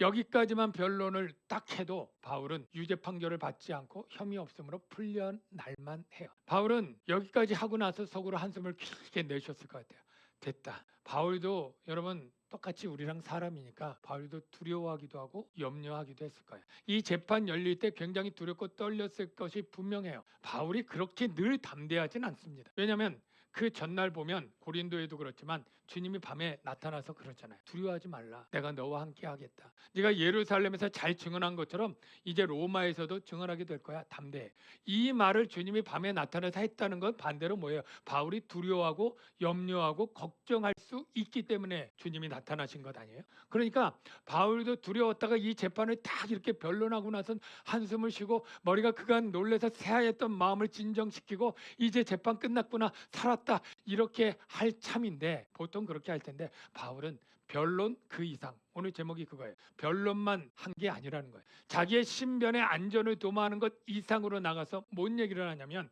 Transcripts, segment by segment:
여기까지만 변론을 딱 해도 바울은 유죄 판결을 받지 않고 혐의 없음으로 풀려날만 해요. 바울은 여기까지 하고 나서 속으로 한숨을 길게 내쉬었을 것 같아요. 됐다. 바울도 여러분 똑같이 우리랑 사람이니까 바울도 두려워하기도 하고 염려하기도 했을 거예요. 이 재판 열릴 때 굉장히 두렵고 떨렸을 것이 분명해요. 바울이 그렇게 늘 담대하진 않습니다. 왜냐하면 그 전날 보면 고린도에도 그렇지만 주님이 밤에 나타나서 그러잖아요. 두려워하지 말라. 내가 너와 함께 하겠다. 네가 예루살렘에서 잘 증언한 것처럼 이제 로마에서도 증언하게 될 거야. 담대해. 이 말을 주님이 밤에 나타나서 했다는 건 반대로 뭐예요? 바울이 두려워하고 염려하고 걱정할 수 있기 때문에 주님이 나타나신 것 아니에요? 그러니까 바울도 두려웠다가 이 재판을 딱 이렇게 변론하고 나선 한숨을 쉬고 머리가 그간 놀래서 새하였던 마음을 진정시키고 이제 재판 끝났구나 살았 다 이렇게 할 참인데 보통 그렇게 할 텐데 바울은 변론 그 이상 오늘 제목이 그거예요 변론만 한 게 아니라는 거예요 자기의 신변의 안전을 도모하는 것 이상으로 나가서 뭔 얘기를 하냐면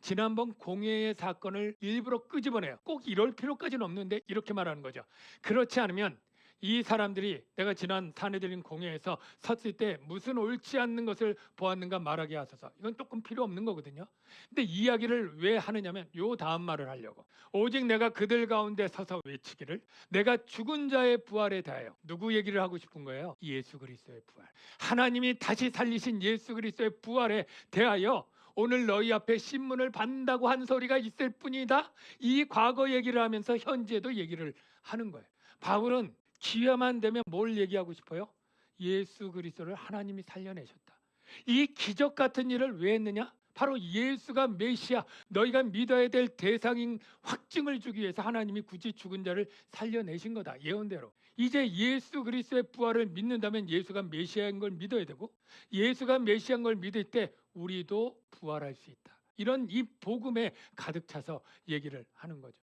지난번 공회의 사건을 일부러 끄집어내요. 꼭 이럴 필요까지는 없는데 이렇게 말하는 거죠. 그렇지 않으면 이 사람들이 내가 지난 사내들인 공회에서 섰을 때 무슨 옳지 않는 것을 보았는가 말하게 하소서. 이건 조금 필요 없는 거거든요. 근데 이야기를 왜 하느냐면 요 다음 말을 하려고. 오직 내가 그들 가운데 서서 외치기를 내가 죽은 자의 부활에 대하여 누구 얘기를 하고 싶은 거예요? 예수 그리스도의 부활. 하나님이 다시 살리신 예수 그리스도의 부활에 대하여 오늘 너희 앞에 신문을 받는다고 한 소리가 있을 뿐이다. 이 과거 얘기를 하면서 현재도 얘기를 하는 거예요. 바울은 기회만 되면 뭘 얘기하고 싶어요? 예수 그리스도를 하나님이 살려내셨다. 이 기적 같은 일을 왜 했느냐? 바로 예수가 메시아, 너희가 믿어야 될 대상인 확증을 주기 위해서 하나님이 굳이 죽은 자를 살려내신 거다. 예언대로. 이제 예수 그리스도의 부활을 믿는다면 예수가 메시아인 걸 믿어야 되고 예수가 메시아인 걸 믿을 때 우리도 부활할 수 있다. 이런 이 복음에 가득 차서 얘기를 하는 거죠.